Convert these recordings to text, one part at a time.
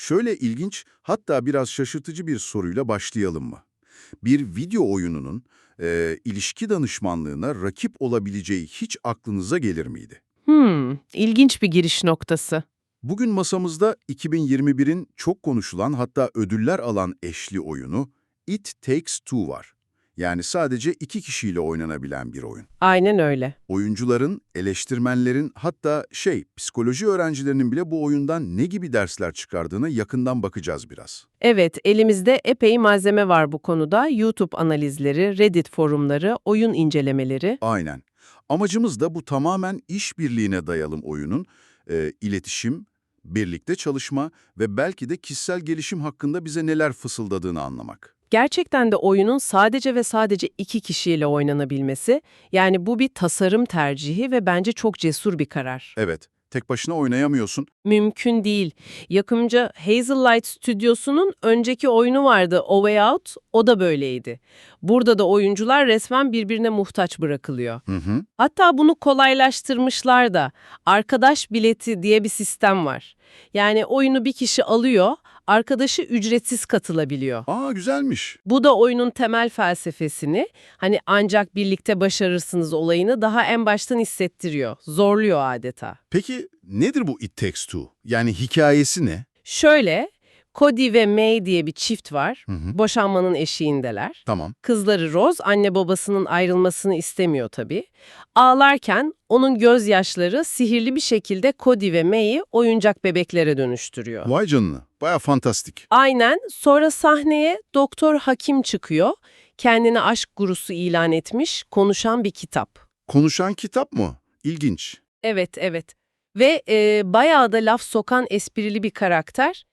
Şöyle ilginç, hatta biraz şaşırtıcı bir soruyla başlayalım mı? Bir video oyununun e, ilişki danışmanlığına rakip olabileceği hiç aklınıza gelir miydi? Hmm, ilginç bir giriş noktası. Bugün masamızda 2021'in çok konuşulan hatta ödüller alan eşli oyunu It Takes Two var. Yani sadece iki kişiyle oynanabilen bir oyun. Aynen öyle. Oyuncuların, eleştirmenlerin hatta şey psikoloji öğrencilerinin bile bu oyundan ne gibi dersler çıkardığına yakından bakacağız biraz. Evet, elimizde epey malzeme var bu konuda. YouTube analizleri, Reddit forumları, oyun incelemeleri. Aynen. Amacımız da bu tamamen işbirliğine dayalı oyunun e, iletişim, birlikte çalışma ve belki de kişisel gelişim hakkında bize neler fısıldadığını anlamak. Gerçekten de oyunun sadece ve sadece iki kişiyle oynanabilmesi, yani bu bir tasarım tercihi ve bence çok cesur bir karar. Evet, tek başına oynayamıyorsun. Mümkün değil. Yakımcı Hazelight Stüdyosu'nun önceki oyunu vardı A Way Out, o da böyleydi. Burada da oyuncular resmen birbirine muhtaç bırakılıyor. Hı hı. Hatta bunu kolaylaştırmışlar da. Arkadaş bileti diye bir sistem var. Yani oyunu bir kişi alıyor, arkadaşı ücretsiz katılabiliyor. Aa güzelmiş. Bu da oyunun temel felsefesini, hani ancak birlikte başarırsınız olayını daha en baştan hissettiriyor, zorluyor adeta. Peki nedir bu It Takes Two? Yani hikayesi ne? Şöyle, Cody ve May diye bir çift var, Hı hı. boşanmanın eşiğindeler. Tamam. Kızları Rose anne babasının ayrılmasını istemiyor tabii. Ağlarken onun gözyaşları sihirli bir şekilde Cody ve May'i oyuncak bebeklere dönüştürüyor. Vay canına. Baya fantastik. Aynen sonra sahneye Doktor Hakim çıkıyor. Kendini aşk gurusu ilan etmiş, konuşan bir kitap. Konuşan kitap mı? İlginç. Evet, evet. Ve e, bayağı da laf sokan esprili bir karakter.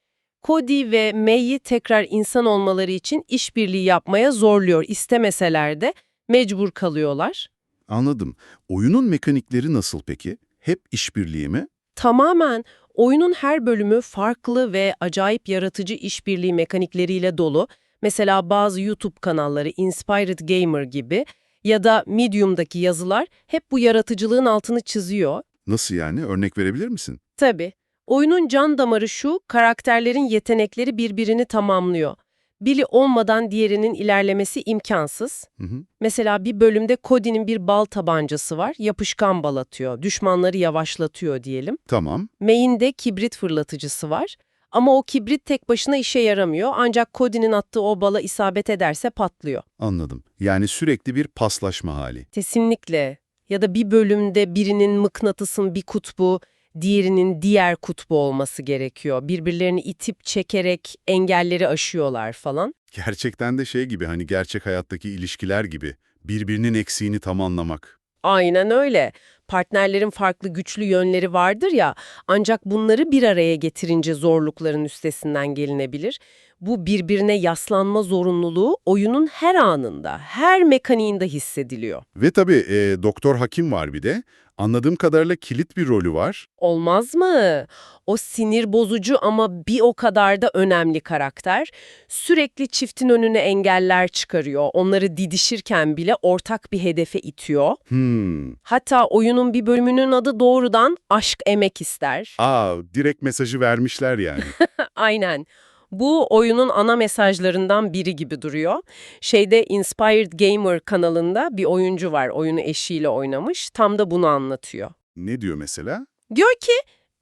Cody ve May'i tekrar insan olmaları için işbirliği yapmaya zorluyor. İstemeseler de mecbur kalıyorlar. Anladım. Oyunun mekanikleri nasıl peki? Hep işbirliği mi? Tamamen oyunun her bölümü farklı ve acayip yaratıcı işbirliği mekanikleriyle dolu. Mesela bazı YouTube kanalları Inspired Gamer gibi ya da Medium'daki yazılar hep bu yaratıcılığın altını çiziyor. Nasıl yani? Örnek verebilir misin? Tabii. Oyunun can damarı şu, karakterlerin yetenekleri birbirini tamamlıyor. Biri olmadan diğerinin ilerlemesi imkansız. Hı hı. Mesela bir bölümde Cody'nin bir bal tabancası var, yapışkan bal atıyor, düşmanları yavaşlatıyor diyelim. Tamam. May'in de kibrit fırlatıcısı var. Ama o kibrit tek başına işe yaramıyor ancak Cody'nin attığı o bala isabet ederse patlıyor. Anladım. Yani sürekli bir paslaşma hali. Kesinlikle. Ya da bir bölümde birinin mıknatısın bir kutbu, diğerinin diğer kutbu olması gerekiyor. Birbirlerini itip çekerek engelleri aşıyorlar falan. Gerçekten de şey gibi hani gerçek hayattaki ilişkiler gibi. Birbirinin eksiğini tam anlamak. Aynen öyle. Partnerlerin farklı güçlü yönleri vardır ya, ancak bunları bir araya getirince zorlukların üstesinden gelinebilir. Bu birbirine yaslanma zorunluluğu oyunun her anında, her mekaniğinde hissediliyor. Ve tabii e, Doktor Hakim var bir de. Anladığım kadarıyla kilit bir rolü var. Olmaz mı? O sinir bozucu ama bir o kadar da önemli karakter. Sürekli çiftin önüne engeller çıkarıyor. Onları didişirken bile ortak bir hedefe itiyor. Hmm. Hatta oyunun bir bölümünün adı doğrudan Aşk Emek ister. Aa, direkt mesajı vermişler yani. Aynen. Bu oyunun ana mesajlarından biri gibi duruyor. Şeyde Inspired Gamer kanalında bir oyuncu var. Oyunu eşiyle oynamış. Tam da bunu anlatıyor. ne diyor mesela? Diyor ki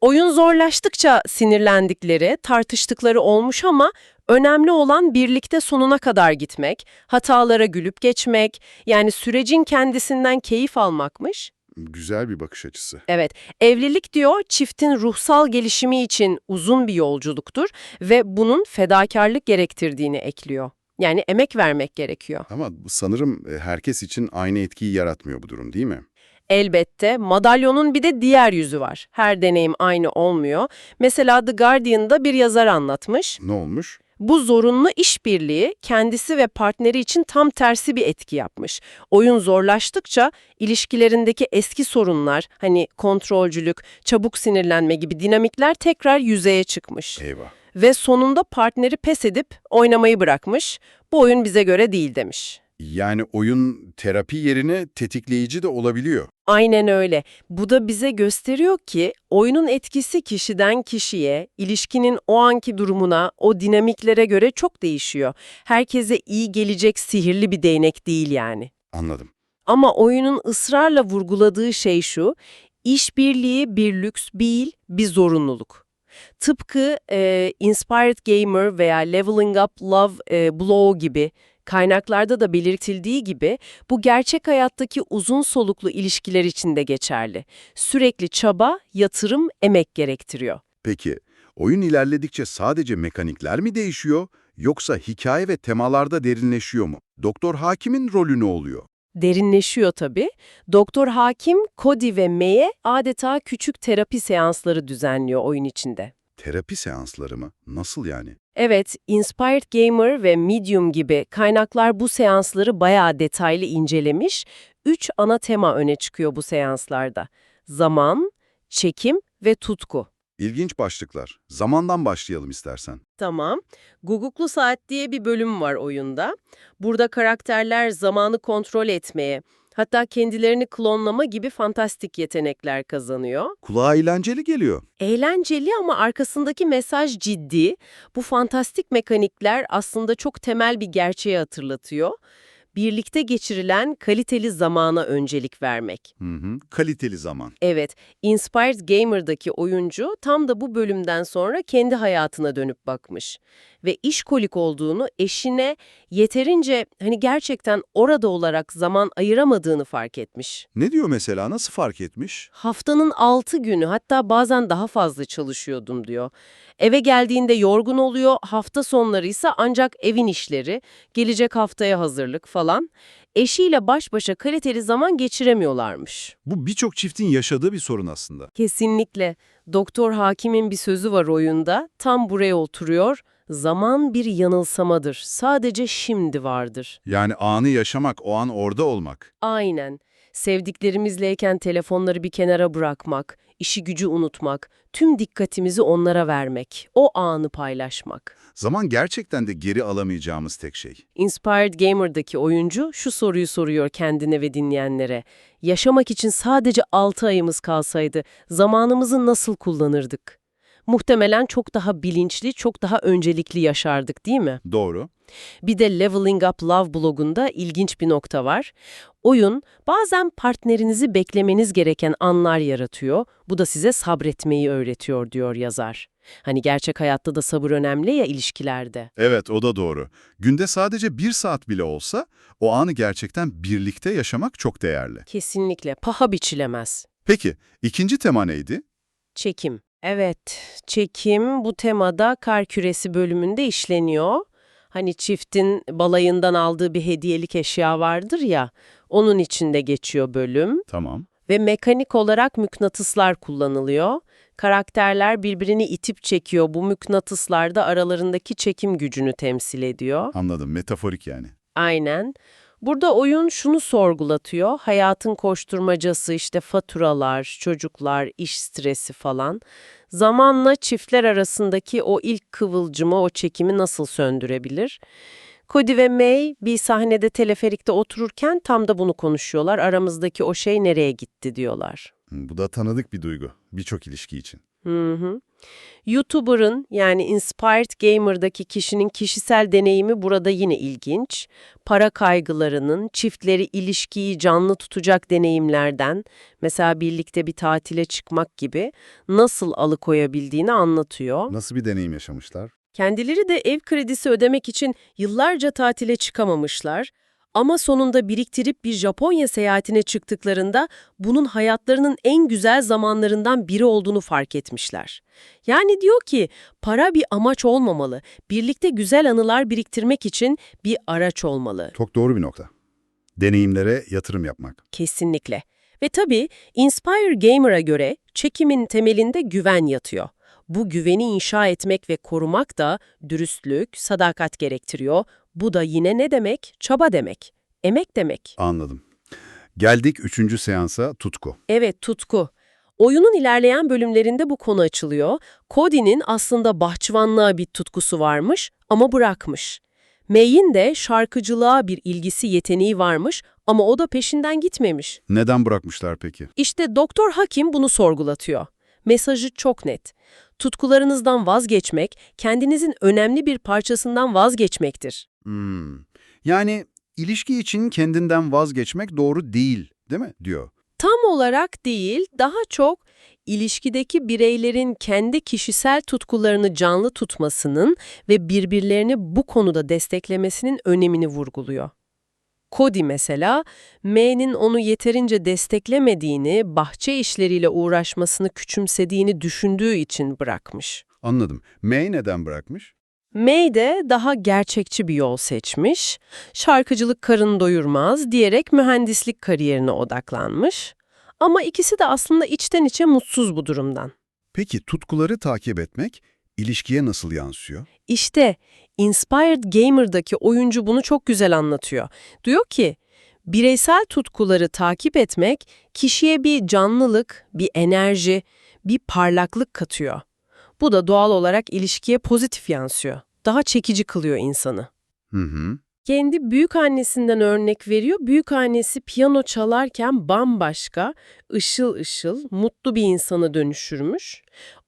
oyun zorlaştıkça sinirlendikleri, tartıştıkları olmuş ama önemli olan birlikte sonuna kadar gitmek, hatalara gülüp geçmek, yani sürecin kendisinden keyif almakmış. Güzel bir bakış açısı. Evet, evlilik diyor çiftin ruhsal gelişimi için uzun bir yolculuktur ve bunun fedakarlık gerektirdiğini ekliyor. Yani emek vermek gerekiyor. Ama sanırım e, herkes için aynı etkiyi yaratmıyor bu durum değil mi? Elbette madalyonun bir de diğer yüzü var. Her deneyim aynı olmuyor. Mesela The Guardian'da bir yazar anlatmış. Ne olmuş? Bu zorunlu işbirliği kendisi ve partneri için tam tersi bir etki yapmış. Oyun zorlaştıkça ilişkilerindeki eski sorunlar, hani kontrolcülük, çabuk sinirlenme gibi dinamikler tekrar yüzeye çıkmış. Eyvah. Ve sonunda partneri pes edip oynamayı bırakmış. Bu oyun bize göre değil demiş. Yani oyun terapi yerine tetikleyici de olabiliyor. Aynen öyle. Bu da bize gösteriyor ki oyunun etkisi kişiden kişiye, ilişkinin o anki durumuna, o dinamiklere göre çok değişiyor. Herkese iyi gelecek sihirli bir değnek değil yani. Anladım. Ama oyunun ısrarla vurguladığı şey şu, işbirliği bir lüks değil, bir zorunluluk. Tıpkı e, Inspired Gamer veya Leveling Up Love e, Blow gibi kaynaklarda da belirtildiği gibi bu gerçek hayattaki uzun soluklu ilişkiler için de geçerli. Sürekli çaba, yatırım, emek gerektiriyor. Peki, oyun ilerledikçe sadece mekanikler mi değişiyor, yoksa hikaye ve temalarda derinleşiyor mu? Doktor Hakim'in rolü ne oluyor? Derinleşiyor tabii. Doktor Hakim, Cody ve May'e adeta küçük terapi seansları düzenliyor oyun içinde. Terapi seansları mı? Nasıl yani? Evet, Inspired Gamer ve Medium gibi kaynaklar bu seansları bayağı detaylı incelemiş. Üç ana tema öne çıkıyor bu seanslarda. Zaman, çekim ve tutku. İlginç başlıklar. Zamandan başlayalım istersen. Tamam. Guguklu Saat diye bir bölüm var oyunda. Burada karakterler zamanı kontrol etmeye, hatta kendilerini klonlama gibi fantastik yetenekler kazanıyor. Kulağa eğlenceli geliyor. Eğlenceli ama arkasındaki mesaj ciddi. Bu fantastik mekanikler aslında çok temel bir gerçeği hatırlatıyor. Birlikte geçirilen kaliteli zamana öncelik vermek. Hı hı. Kaliteli zaman. Evet, Inspired Gamer'daki oyuncu tam da bu bölümden sonra kendi hayatına dönüp bakmış. Ve işkolik olduğunu eşine yeterince hani gerçekten orada olarak zaman ayıramadığını fark etmiş. Ne diyor mesela? Nasıl fark etmiş? Haftanın 6 günü hatta bazen daha fazla çalışıyordum diyor. Eve geldiğinde yorgun oluyor, hafta sonları ise ancak evin işleri, gelecek haftaya hazırlık falan. Eşiyle baş başa kaliteli zaman geçiremiyorlarmış. Bu birçok çiftin yaşadığı bir sorun aslında. Kesinlikle. Doktor Hakim'in bir sözü var oyunda. Tam buraya oturuyor. Zaman bir yanılsamadır. Sadece şimdi vardır. Yani anı yaşamak, o an orada olmak. Aynen. Sevdiklerimizleyken telefonları bir kenara bırakmak, işi gücü unutmak, tüm dikkatimizi onlara vermek, o anı paylaşmak. Zaman gerçekten de geri alamayacağımız tek şey. Inspired Gamer'daki oyuncu şu soruyu soruyor kendine ve dinleyenlere. Yaşamak için sadece 6 ayımız kalsaydı zamanımızı nasıl kullanırdık? Muhtemelen çok daha bilinçli, çok daha öncelikli yaşardık değil mi? Doğru. Bir de Leveling Up Love blogunda ilginç bir nokta var. Oyun bazen partnerinizi beklemeniz gereken anlar yaratıyor. Bu da size sabretmeyi öğretiyor diyor yazar. Hani gerçek hayatta da sabır önemli ya ilişkilerde. Evet, o da doğru. Günde sadece bir saat bile olsa o anı gerçekten birlikte yaşamak çok değerli. Kesinlikle paha biçilemez. Peki, ikinci tema neydi? Çekim. Evet, çekim bu temada kar küresi bölümünde işleniyor. Hani çiftin balayından aldığı bir hediyelik eşya vardır ya, onun içinde geçiyor bölüm. Tamam. Ve mekanik olarak mıknatıslar kullanılıyor. Karakterler birbirini itip çekiyor. Bu mıknatıslar da aralarındaki çekim gücünü temsil ediyor. Anladım, metaforik yani. Aynen. Burada oyun şunu sorgulatıyor. Hayatın koşturmacası işte faturalar, çocuklar, iş stresi falan. Zamanla çiftler arasındaki o ilk kıvılcımı, o çekimi nasıl söndürebilir? Cody ve May bir sahnede teleferikte otururken tam da bunu konuşuyorlar. Aramızdaki o şey nereye gitti diyorlar. Bu da tanıdık bir duygu, birçok ilişki için. Hı hı. YouTuber'ın yani Inspired Gamer'daki kişinin kişisel deneyimi burada yine ilginç. Para kaygılarının, çiftleri ilişkiyi canlı tutacak deneyimlerden, mesela birlikte bir tatile çıkmak gibi nasıl alıkoyabildiğini anlatıyor. Nasıl bir deneyim yaşamışlar? Kendileri de ev kredisi ödemek için yıllarca tatile çıkamamışlar. Ama sonunda biriktirip bir Japonya seyahatine çıktıklarında bunun hayatlarının en güzel zamanlarından biri olduğunu fark etmişler. Yani diyor ki para bir amaç olmamalı, birlikte güzel anılar biriktirmek için bir araç olmalı. Çok doğru bir nokta. Deneyimlere yatırım yapmak. Kesinlikle. Ve tabii Inspire Gamer'a göre çekimin temelinde güven yatıyor. Bu güveni inşa etmek ve korumak da dürüstlük, sadakat gerektiriyor. Bu da yine ne demek? Çaba demek. Emek demek. Anladım. Geldik üçüncü seansa tutku. Evet, tutku. Oyunun ilerleyen bölümlerinde bu konu açılıyor. Cody'nin aslında bahçıvanlığa bir tutkusu varmış ama bırakmış. May'in de şarkıcılığa bir ilgisi yeteneği varmış ama o da peşinden gitmemiş. Neden bırakmışlar peki? İşte Doktor Hakim bunu sorgulatıyor. Mesajı çok net. Tutkularınızdan vazgeçmek, kendinizin önemli bir parçasından vazgeçmektir. Hmm. Yani ilişki için kendinden vazgeçmek doğru değil, değil mi? diyor. Tam olarak değil, daha çok ilişkideki bireylerin kendi kişisel tutkularını canlı tutmasının ve birbirlerini bu konuda desteklemesinin önemini vurguluyor. Cody mesela, May'nin onu yeterince desteklemediğini, bahçe işleriyle uğraşmasını küçümsediğini düşündüğü için bırakmış. Anladım. May neden bırakmış? May de daha gerçekçi bir yol seçmiş, şarkıcılık karın doyurmaz diyerek mühendislik kariyerine odaklanmış. Ama ikisi de aslında içten içe mutsuz bu durumdan. Peki tutkuları takip etmek ilişkiye nasıl yansıyor? İşte Inspired Gamer'daki oyuncu bunu çok güzel anlatıyor. Diyor ki, bireysel tutkuları takip etmek kişiye bir canlılık, bir enerji, bir parlaklık katıyor. Bu da doğal olarak ilişkiye pozitif yansıyor. Daha çekici kılıyor insanı. Hı hı. Kendi büyük annesinden örnek veriyor. Büyük annesi piyano çalarken bambaşka, ışıl ışıl, mutlu bir insana dönüşürmüş.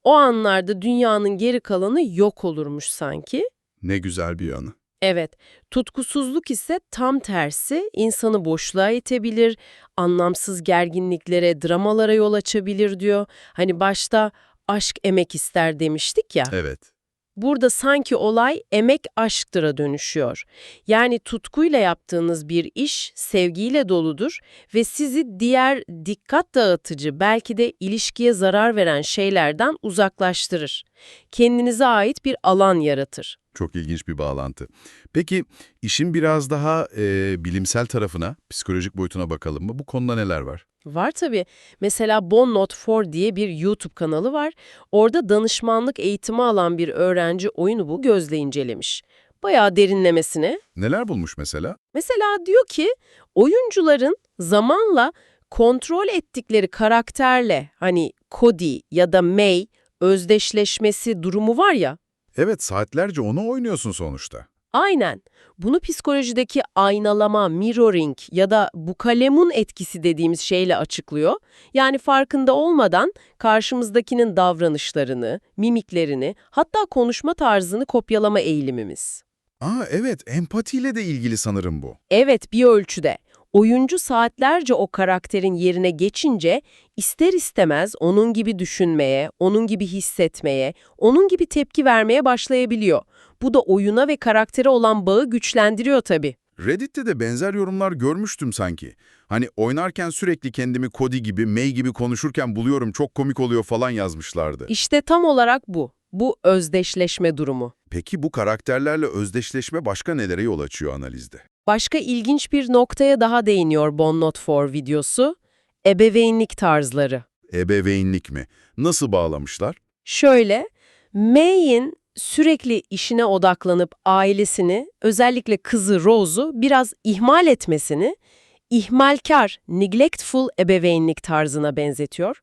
O anlarda dünyanın geri kalanı yok olurmuş sanki. Ne güzel bir yanı. Evet, tutkusuzluk ise tam tersi insanı boşluğa itebilir, anlamsız gerginliklere, dramalara yol açabilir diyor. Hani başta aşk emek ister demiştik ya. Evet. Burada sanki olay emek aşktıra dönüşüyor. Yani tutkuyla yaptığınız bir iş sevgiyle doludur ve sizi diğer dikkat dağıtıcı belki de ilişkiye zarar veren şeylerden uzaklaştırır. Kendinize ait bir alan yaratır. Çok ilginç bir bağlantı. Peki işin biraz daha e, bilimsel tarafına, psikolojik boyutuna bakalım mı? Bu konuda neler var? Var tabii. Mesela Bon Not 4 diye bir YouTube kanalı var. Orada danışmanlık eğitimi alan bir öğrenci oyunu bu gözle incelemiş. Bayağı derinlemesine. Neler bulmuş mesela? Mesela diyor ki oyuncuların zamanla kontrol ettikleri karakterle hani Cody ya da May özdeşleşmesi durumu var ya. Evet saatlerce onu oynuyorsun sonuçta. Aynen. Bunu psikolojideki aynalama, mirroring ya da bukalemun etkisi dediğimiz şeyle açıklıyor. Yani farkında olmadan karşımızdakinin davranışlarını, mimiklerini, hatta konuşma tarzını kopyalama eğilimimiz. Aa evet empatiyle de ilgili sanırım bu. Evet, bir ölçüde. Oyuncu saatlerce o karakterin yerine geçince ister istemez onun gibi düşünmeye, onun gibi hissetmeye, onun gibi tepki vermeye başlayabiliyor. Bu da oyuna ve karaktere olan bağı güçlendiriyor tabii. Reddit'te de benzer yorumlar görmüştüm sanki. Hani oynarken sürekli kendimi Cody gibi, May gibi konuşurken buluyorum çok komik oluyor falan yazmışlardı. İşte tam olarak bu. Bu özdeşleşme durumu. Peki bu karakterlerle özdeşleşme başka nelere yol açıyor analizde? Başka ilginç bir noktaya daha değiniyor Bon Not 4 videosu. Ebeveynlik tarzları. Ebeveynlik mi? Nasıl bağlamışlar? Şöyle, May'in sürekli işine odaklanıp ailesini, özellikle kızı Rose'u biraz ihmal etmesini, ihmalkar, neglectful ebeveynlik tarzına benzetiyor.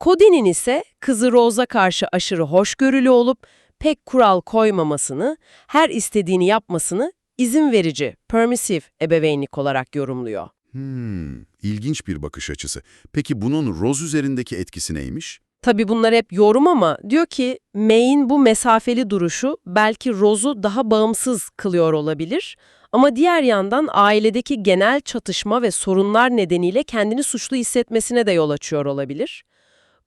Cody'nin ise kızı Rose'a karşı aşırı hoşgörülü olup pek kural koymamasını, her istediğini yapmasını izin verici, permissive ebeveynlik olarak yorumluyor. Hmm, ilginç bir bakış açısı. Peki bunun Rose üzerindeki etkisi neymiş? Tabii bunlar hep yorum ama diyor ki May'in bu mesafeli duruşu belki Rose'u daha bağımsız kılıyor olabilir ama diğer yandan ailedeki genel çatışma ve sorunlar nedeniyle kendini suçlu hissetmesine de yol açıyor olabilir.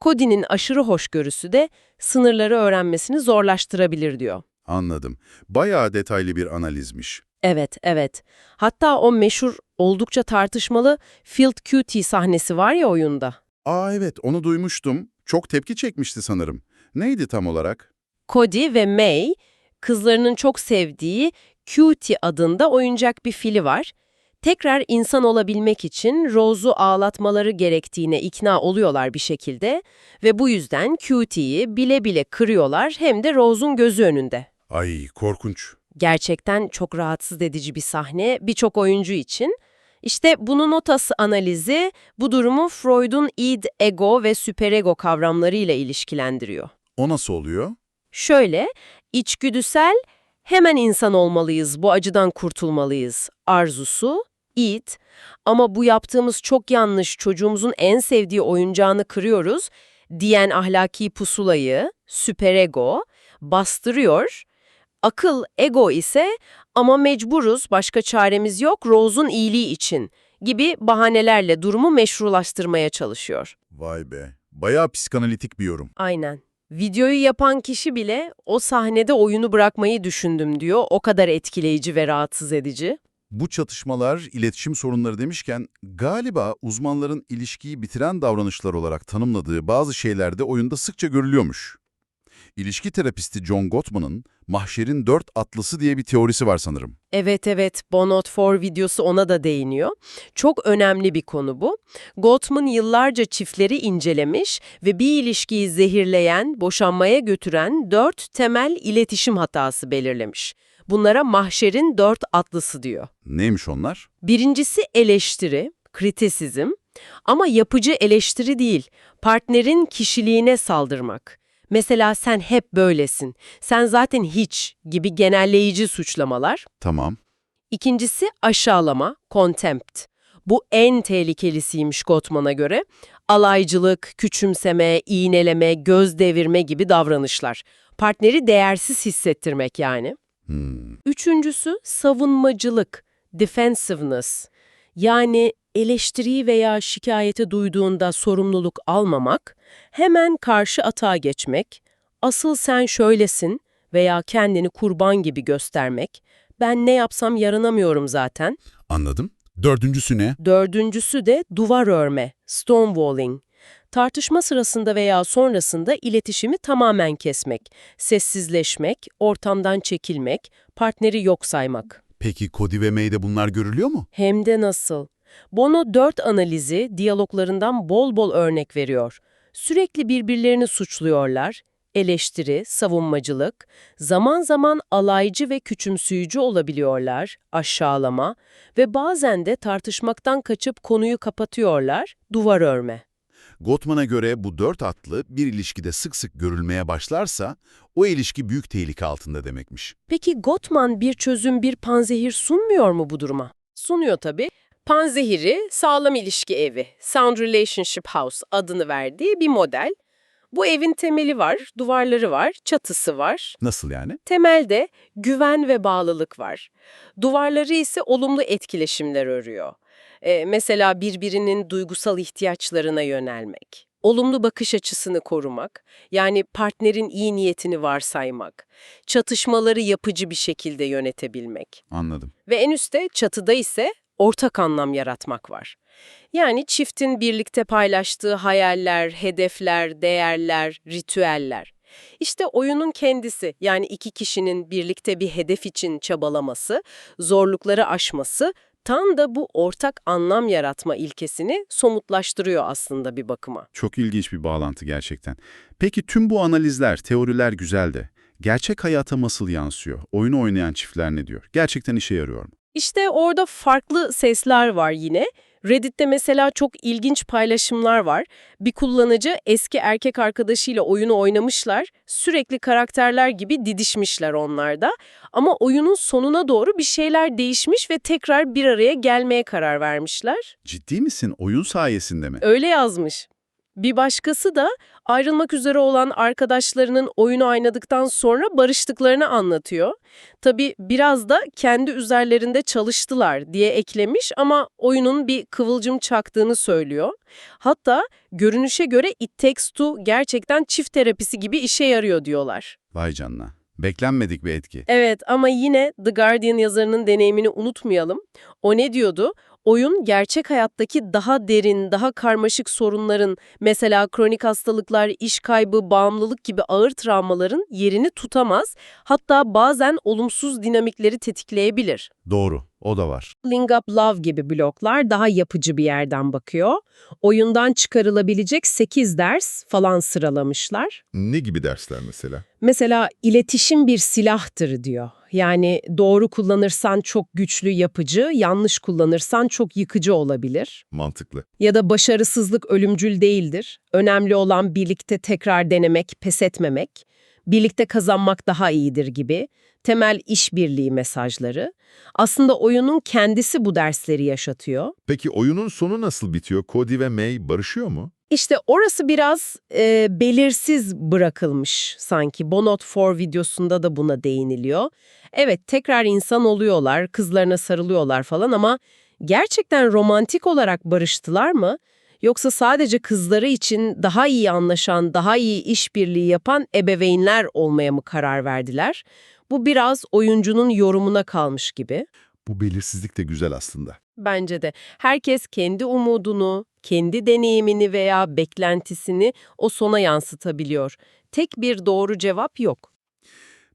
Cody'nin aşırı hoşgörüsü de sınırları öğrenmesini zorlaştırabilir diyor. Anladım. Bayağı detaylı bir analizmiş. Evet, evet. Hatta o meşhur, oldukça tartışmalı Field Cutie sahnesi var ya oyunda. Aa evet, onu duymuştum. Çok tepki çekmişti sanırım. Neydi tam olarak? Cody ve May, kızlarının çok sevdiği Cutie adında oyuncak bir fili var. Tekrar insan olabilmek için Rose'u ağlatmaları gerektiğine ikna oluyorlar bir şekilde ve bu yüzden Cutie'yi bile bile kırıyorlar hem de Rose'un gözü önünde. Ay korkunç. Gerçekten çok rahatsız edici bir sahne birçok oyuncu için. İşte bunun notası analizi bu durumu Freud'un id, ego ve süperego kavramlarıyla ilişkilendiriyor. O nasıl oluyor? Şöyle, içgüdüsel Hemen insan olmalıyız, bu acıdan kurtulmalıyız. Arzusu, it. Ama bu yaptığımız çok yanlış, çocuğumuzun en sevdiği oyuncağını kırıyoruz diyen ahlaki pusulayı, süperego, bastırıyor. Akıl, ego ise ama mecburuz, başka çaremiz yok, Rose'un iyiliği için gibi bahanelerle durumu meşrulaştırmaya çalışıyor. Vay be. Bayağı psikanalitik bir yorum. Aynen. Videoyu yapan kişi bile o sahnede oyunu bırakmayı düşündüm diyor. O kadar etkileyici ve rahatsız edici. Bu çatışmalar, iletişim sorunları demişken galiba uzmanların ilişkiyi bitiren davranışlar olarak tanımladığı bazı şeyler de oyunda sıkça görülüyormuş. İlişki terapisti John Gottman'ın mahşerin dört atlısı diye bir teorisi var sanırım. Evet evet, Bonot 4 videosu ona da değiniyor. Çok önemli bir konu bu. Gottman yıllarca çiftleri incelemiş ve bir ilişkiyi zehirleyen, boşanmaya götüren dört temel iletişim hatası belirlemiş. Bunlara mahşerin dört atlısı diyor. Neymiş onlar? Birincisi eleştiri, kritisizm ama yapıcı eleştiri değil, partnerin kişiliğine saldırmak. Mesela sen hep böylesin, sen zaten hiç gibi genelleyici suçlamalar. Tamam. İkincisi aşağılama, contempt. Bu en tehlikelisiymiş Gottman'a göre. Alaycılık, küçümseme, iğneleme, göz devirme gibi davranışlar. Partneri değersiz hissettirmek yani. Hmm. Üçüncüsü savunmacılık, defensiveness. Yani eleştiriyi veya şikayeti duyduğunda sorumluluk almamak, hemen karşı atağa geçmek, asıl sen şöylesin veya kendini kurban gibi göstermek, ben ne yapsam yaranamıyorum zaten. Anladım. Dördüncüsü ne? Dördüncüsü de duvar örme, stonewalling. Tartışma sırasında veya sonrasında iletişimi tamamen kesmek, sessizleşmek, ortamdan çekilmek, partneri yok saymak. Peki Cody ve May'de bunlar görülüyor mu? Hem de nasıl? Bono 4 analizi diyaloglarından bol bol örnek veriyor. Sürekli birbirlerini suçluyorlar, eleştiri, savunmacılık, zaman zaman alaycı ve küçümsüyücü olabiliyorlar, aşağılama ve bazen de tartışmaktan kaçıp konuyu kapatıyorlar, duvar örme. Gottman'a göre bu dört atlı bir ilişkide sık sık görülmeye başlarsa o ilişki büyük tehlike altında demekmiş. Peki Gottman bir çözüm, bir panzehir sunmuyor mu bu duruma? Sunuyor tabii. Panzehiri Sağlam İlişki Evi, Sound Relationship House adını verdiği bir model. Bu evin temeli var, duvarları var, çatısı var. Nasıl yani? Temelde güven ve bağlılık var. Duvarları ise olumlu etkileşimler örüyor. Ee, mesela birbirinin duygusal ihtiyaçlarına yönelmek, olumlu bakış açısını korumak, yani partnerin iyi niyetini varsaymak, çatışmaları yapıcı bir şekilde yönetebilmek. Anladım. Ve en üstte çatıda ise ortak anlam yaratmak var. Yani çiftin birlikte paylaştığı hayaller, hedefler, değerler, ritüeller. İşte oyunun kendisi yani iki kişinin birlikte bir hedef için çabalaması, zorlukları aşması tam da bu ortak anlam yaratma ilkesini somutlaştırıyor aslında bir bakıma. Çok ilginç bir bağlantı gerçekten. Peki tüm bu analizler, teoriler güzel de gerçek hayata nasıl yansıyor? Oyunu oynayan çiftler ne diyor? Gerçekten işe yarıyor mu? İşte orada farklı sesler var yine. Reddit'te mesela çok ilginç paylaşımlar var. Bir kullanıcı eski erkek arkadaşıyla oyunu oynamışlar, sürekli karakterler gibi didişmişler onlarda. Ama oyunun sonuna doğru bir şeyler değişmiş ve tekrar bir araya gelmeye karar vermişler. Ciddi misin? Oyun sayesinde mi? Öyle yazmış. Bir başkası da ayrılmak üzere olan arkadaşlarının oyunu oynadıktan sonra barıştıklarını anlatıyor. Tabii biraz da kendi üzerlerinde çalıştılar diye eklemiş ama oyunun bir kıvılcım çaktığını söylüyor. Hatta görünüşe göre It Takes Two gerçekten çift terapisi gibi işe yarıyor diyorlar. Vay canına. Beklenmedik bir etki. Evet ama yine The Guardian yazarının deneyimini unutmayalım. O ne diyordu? Oyun gerçek hayattaki daha derin, daha karmaşık sorunların, mesela kronik hastalıklar, iş kaybı, bağımlılık gibi ağır travmaların yerini tutamaz, hatta bazen olumsuz dinamikleri tetikleyebilir. Doğru. O da var. Ling Up Love gibi bloklar daha yapıcı bir yerden bakıyor. Oyundan çıkarılabilecek 8 ders falan sıralamışlar. Ne gibi dersler mesela? Mesela iletişim bir silahtır diyor. Yani doğru kullanırsan çok güçlü yapıcı, yanlış kullanırsan çok yıkıcı olabilir. Mantıklı. Ya da başarısızlık ölümcül değildir. Önemli olan birlikte tekrar denemek, pes etmemek. birlikte kazanmak daha iyidir gibi temel işbirliği mesajları. Aslında oyunun kendisi bu dersleri yaşatıyor. Peki oyunun sonu nasıl bitiyor? Cody ve May barışıyor mu? İşte orası biraz e, belirsiz bırakılmış sanki. Bonot 4 videosunda da buna değiniliyor. Evet tekrar insan oluyorlar, kızlarına sarılıyorlar falan ama gerçekten romantik olarak barıştılar mı? Yoksa sadece kızları için daha iyi anlaşan, daha iyi işbirliği yapan ebeveynler olmaya mı karar verdiler? Bu biraz oyuncunun yorumuna kalmış gibi. Bu belirsizlik de güzel aslında. Bence de. Herkes kendi umudunu, kendi deneyimini veya beklentisini o sona yansıtabiliyor. Tek bir doğru cevap yok.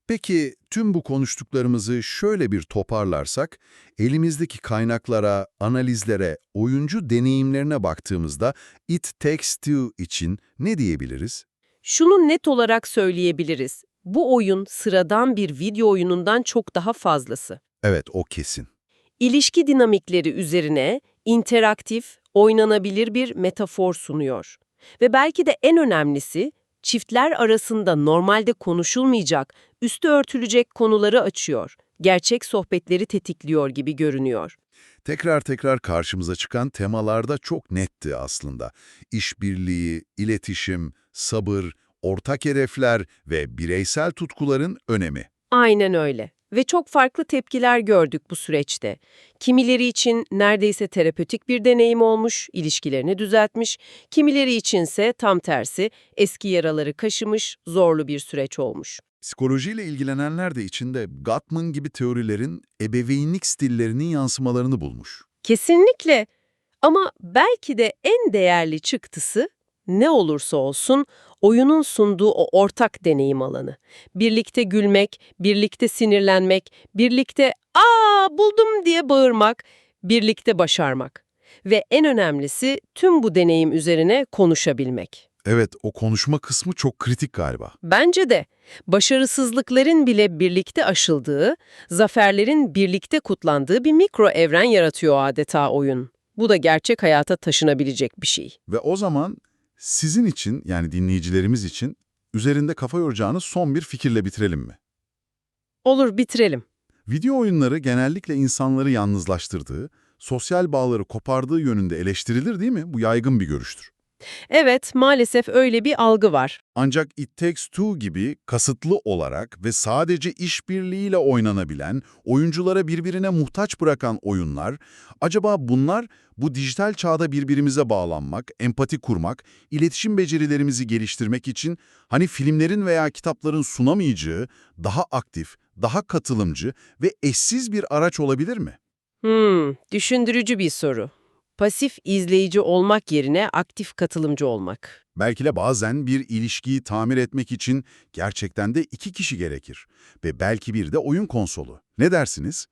Peki tüm bu konuştuklarımızı şöyle bir toparlarsak, elimizdeki kaynaklara, analizlere, oyuncu deneyimlerine baktığımızda It Takes Two için ne diyebiliriz? Şunu net olarak söyleyebiliriz. Bu oyun sıradan bir video oyunundan çok daha fazlası. Evet, o kesin. İlişki dinamikleri üzerine interaktif, oynanabilir bir metafor sunuyor. Ve belki de en önemlisi, çiftler arasında normalde konuşulmayacak, üstü örtülecek konuları açıyor. Gerçek sohbetleri tetikliyor gibi görünüyor. Tekrar tekrar karşımıza çıkan temalarda çok netti aslında. İşbirliği, iletişim, sabır, ortak hedefler ve bireysel tutkuların önemi. Aynen öyle. Ve çok farklı tepkiler gördük bu süreçte. Kimileri için neredeyse terapötik bir deneyim olmuş, ilişkilerini düzeltmiş, kimileri içinse tam tersi eski yaraları kaşımış, zorlu bir süreç olmuş. Psikolojiyle ilgilenenler de içinde Gottman gibi teorilerin ebeveynlik stillerinin yansımalarını bulmuş. Kesinlikle. Ama belki de en değerli çıktısı ne olursa olsun oyunun sunduğu o ortak deneyim alanı. Birlikte gülmek, birlikte sinirlenmek, birlikte ''Aa buldum!'' diye bağırmak, birlikte başarmak. Ve en önemlisi tüm bu deneyim üzerine konuşabilmek. Evet, o konuşma kısmı çok kritik galiba. Bence de başarısızlıkların bile birlikte aşıldığı, zaferlerin birlikte kutlandığı bir mikro evren yaratıyor adeta oyun. Bu da gerçek hayata taşınabilecek bir şey. Ve o zaman sizin için, yani dinleyicilerimiz için üzerinde kafa yoracağınız son bir fikirle bitirelim mi? Olur bitirelim. Video oyunları genellikle insanları yalnızlaştırdığı, sosyal bağları kopardığı yönünde eleştirilir değil mi? Bu yaygın bir görüştür. Evet, maalesef öyle bir algı var. Ancak It Takes Two gibi kasıtlı olarak ve sadece işbirliğiyle oynanabilen, oyunculara birbirine muhtaç bırakan oyunlar, acaba bunlar bu dijital çağda birbirimize bağlanmak, empati kurmak, iletişim becerilerimizi geliştirmek için hani filmlerin veya kitapların sunamayacağı daha aktif, daha katılımcı ve eşsiz bir araç olabilir mi? Hmm, düşündürücü bir soru. Pasif izleyici olmak yerine aktif katılımcı olmak. Belki de bazen bir ilişkiyi tamir etmek için gerçekten de iki kişi gerekir ve belki bir de oyun konsolu. Ne dersiniz?